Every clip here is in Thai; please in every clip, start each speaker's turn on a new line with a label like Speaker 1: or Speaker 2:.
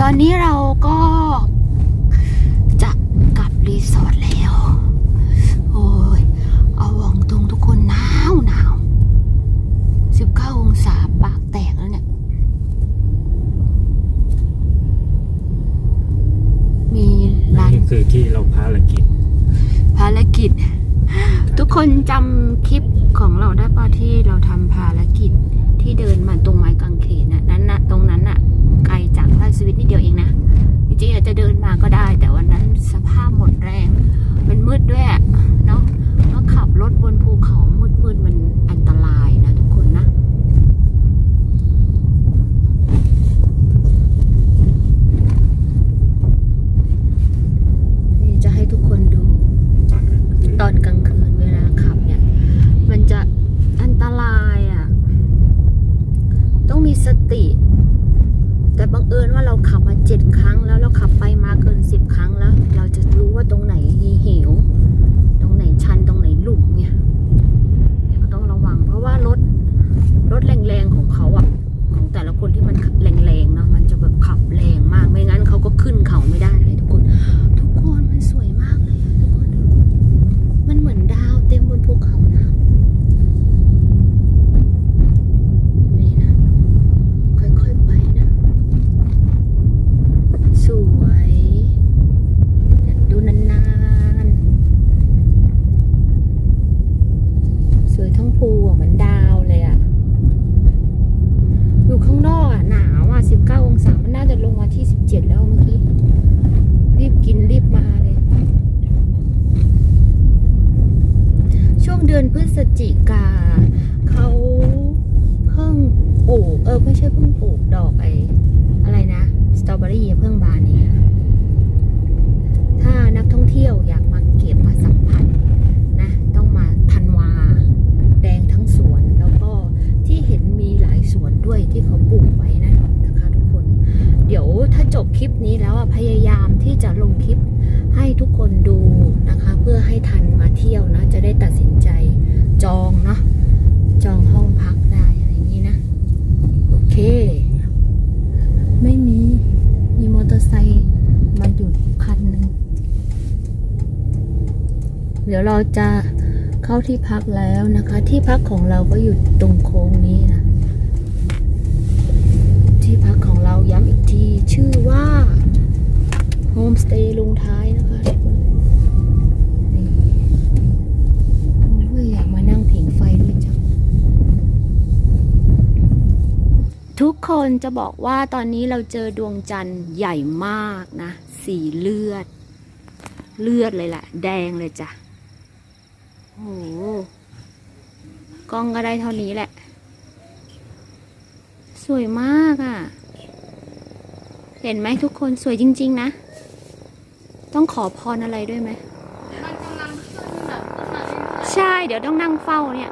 Speaker 1: ตอนนี้เราก็ จะกลับรีสอร์ทแล้ว โอ้ย เอาวองตรงทุกคนหนาวหนาวสิบเก้าองศาปากแตกแล้วเนี่ย มีร้าน
Speaker 2: นี่คือที่เราภารกิจ
Speaker 1: ภารกิจ ทุกคนจำคลิปของเราได้ป่ะที่เราทำภารกิจที่เดินมาตรงไม้กางเขนน่ะนั้นน่ะตรงนั้นน่ะ ไกลจากราชสวิตนิดเดียวเองนะ จริงๆอาจจะเดินมาก็ได้ แต่วันนั้นสภาพหมดแรง มันมืดด้วยเนาะแล้วขับรถบนภูเขามืดๆมันอันตรายนะทุกคนนะ นี่จะให้ทุกคนดู ตอนกลางคืนเวลาขับเนี่ย มันจะอันตรายอะ ต้องมีสติ แต่ บังเอิญว่าเราขับมาเจ็ดครั้งแล้วเราขับไปมาเกินสิบครั้งแล้ว เราจะรู้ว่าตรงไหนเหวตรงไหนชันตรงไหนหลุมเนี่ยเนี่ยก็ต้องระวัง เพราะว่ารถรถแรงๆของเขาอะ ของแต่ละคนที่มันแรงๆเนาะมันจะแบบขับแรงมากไม่งั้นเขาก็ขึ้นเขาไม่ได้เลยทุกคน ทุกคนมันสวยมากเลยอะทุกคนดู มันเหมือนดาวเต็มบนภูเขานะ นี่นะ ค่อยๆไปนะ สวยอยากดูนานๆ สวยทั้งภูอะเหมือนดาวเลยอะ อยู่ ข้างนอกอะหนาวอะ19องศา มันน่าจะลงมาที่17แล้วเมื่อกี้ รีบกินรีบมาเลย ช่วงเดือนพฤศจิกาเขาเพิ่งปลูกเออ ไม่ใช่เพิ่งปลูกดอกไออะไรนะ สตรอเบอรี่เพิ่งบานเองถ้านักท่องเที่ยวอยากมาเก็บมาสัมผัสนะ ต้องมาธันวา แดงทั้งสวนแล้วก็ที่เห็นมีหลายสวนด้วยที่เขาปลูกไว้นะนะคะทุกคน เดี๋ยว ถ้าจบคลิปนี้แล้วอะพยายามที่จะลงคลิปให้ทุกคนดูนะคะ เพื่อให้ทันมาเที่ยวนะ จะได้ตัดสินใจจองเนาะจองห้องพักได้อะไรอย่างนี้นะ โอเค ไม่มีมีมอเตอร์ไซค์มาหยุดคันหนึ่งเดี๋ยวเราจะเข้าที่พักแล้วนะคะ ที่พักของเราก็อยู่ตรงโค้งนี้นะ ที่พักของเราย้ำอีกที ชื่อว่าโฮมสเตย์ลุงท้ายนะคะทุกคนโอ้ยอยากมานั่งผิงไฟด้วยจังทุกคนจะบอกว่าตอนนี้เราเจอดวงจันทร์ใหญ่มากนะ สีเลือด เลือดเลยแหละ แดงเลยจ้ะโอ้โหกล้องก็ได้เท่านี้แหละ สวยมากอะ่ะ เห็นไหมทุกคนสวยจริง ๆ นะ ต้องขอพรอะไรด้วยไหม
Speaker 3: มันกำลังขึ้นแบบขึ้นมาเรื่อย
Speaker 1: ใช่ เดี๋ยวต้องนั่งเฝ้าเนี่ย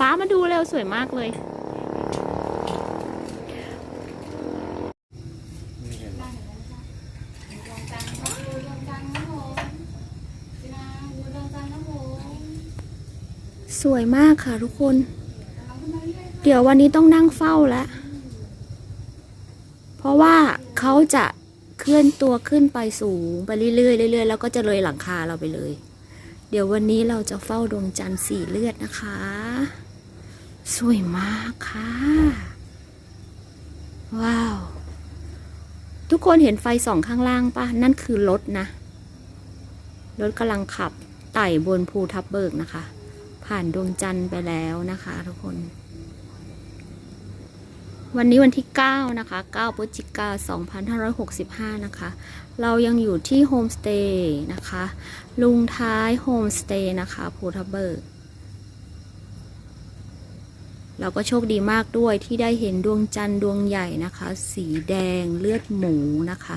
Speaker 1: ป้ามาดูเร็วสวยมากเลย
Speaker 3: ๆดวงจันทร์นะดูดวงจันทร์นะผมพี่นาดวงจันทร์นะผม
Speaker 1: สวยมากค่ะทุกคน เดี๋ยววันนี้ต้องนั่งเฝ้าแล้ว เพราะว่าเขาจะเคลื่อนตัวขึ้นไปสูงไปเรื่อยๆเรื่อยๆแล้วก็จะเลยหลังคาเราไปเลย เดี๋ยววันนี้เราจะเฝ้าดวงจันทร์สีเลือดนะคะ สวยมากค่ะ ว้าว ทุกคนเห็นไฟสองข้างล่างปะนั่นคือรถนะ รถกำลังขับไต่บนภูทับเบิกนะคะ ผ่านดวงจันทร์ไปแล้วนะคะทุกคน วันนี้วันที่ 9 นะคะ 9พฤศจิกา2565 นะคะ เรายังอยู่ที่โฮมสเตย์นะคะ ลุงท้ายโฮมสเตย์นะคะภูทับเบิก เราก็โชคดีมากด้วยที่ได้เห็นดวงจันทร์ดวงใหญ่นะคะ สีแดงเลือดหมูนะคะ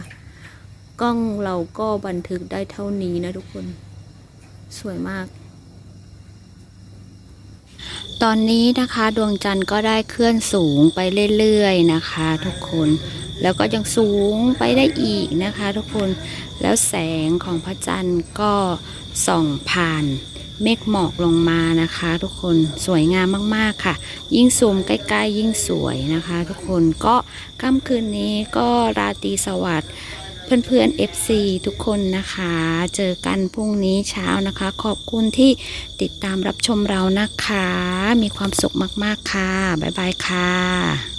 Speaker 1: กล้องเราก็บันทึกได้เท่านี้นะทุกคน สวยมาก ตอนนี้นะคะดวงจันทร์ก็ได้เคลื่อนสูงไปเรื่อยๆนะคะ ทุกคนแล้วก็ยังสูงไปได้อีกนะคะ ทุกคนแล้วแสงของพระจันทร์ก็ส่องผ่านเมฆหมอกลงมานะคะ ทุกคนสวยงามมากๆค่ะ ยิ่งซูมใกล้ๆยิ่งสวยนะคะ ทุกคนก็ค่ำคืนนี้ก็ราตรีสวัสดิ์ เพื่อนๆ FC ทุกคนนะคะ เจอกันพรุ่งนี้เช้านะคะ ขอบคุณที่ติดตามรับชมเรานะคะ มีความสุขมากๆค่ะ บ๊ายบายค่ะ